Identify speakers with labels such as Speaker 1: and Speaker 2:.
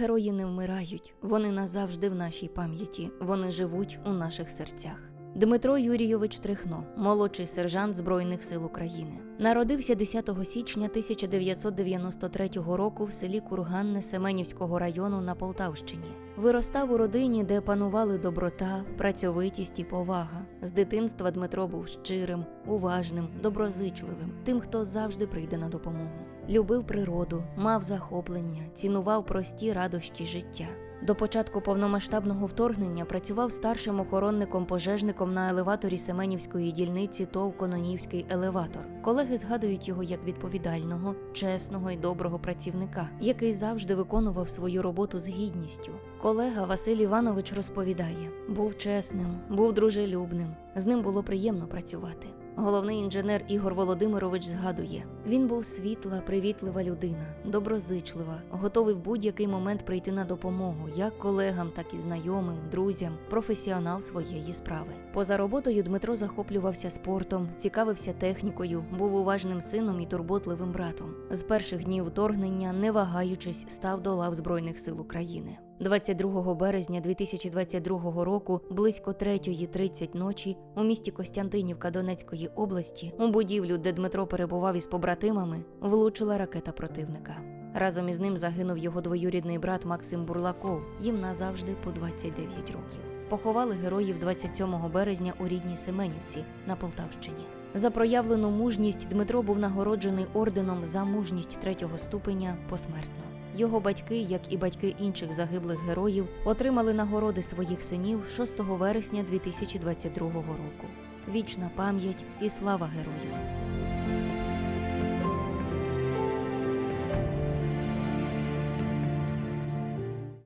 Speaker 1: Герої не вмирають, вони назавжди в нашій пам'яті, вони живуть у наших серцях. Дмитро Юрійович Трихно, молодший сержант Збройних сил України, народився 10 січня 1993 року в селі Курганне Семенівського району на Полтавщині. Виростав у родині, де панували доброта, працьовитість і повага. З дитинства Дмитро був щирим, уважним, доброзичливим, тим, хто завжди прийде на допомогу. Любив природу, мав захоплення, цінував прості радощі життя. До початку повномасштабного вторгнення працював старшим охоронником-пожежником на елеваторі Семенівської дільниці ТОВ Кононівський елеватор. Колеги згадують його як відповідального, чесного і доброго працівника, який завжди виконував свою роботу з гідністю. Колега Василь Іванович розповідає: був чесним, був дружелюбним, з ним було приємно працювати. Головний інженер Ігор Володимирович згадує: він був світла, привітлива людина, доброзичлива, готовий в будь-який момент прийти на допомогу як колегам, так і знайомим, друзям, професіонал своєї справи. Поза роботою Дмитро захоплювався спортом, цікавився технікою, був уважним сином і турботливим братом. З перших днів вторгнення, не вагаючись, став до лав Збройних сил України. 22 березня 2022 року, близько 3.30 ночі, у місті Костянтинівка Донецької області, у будівлю, де Дмитро перебував із побратимами, влучила ракета противника. Разом із ним загинув його двоюрідний брат Максим Бурлаков, їм назавжди по 29 років. Поховали героїв 27 березня у рідній Семенівці на Полтавщині. За проявлену мужність Дмитро був нагороджений орденом за мужність третього ступеня посмертно. Його батьки, як і батьки інших загиблих героїв, отримали нагороди своїх синів 6 вересня 2022 року. Вічна пам'ять і слава героїв!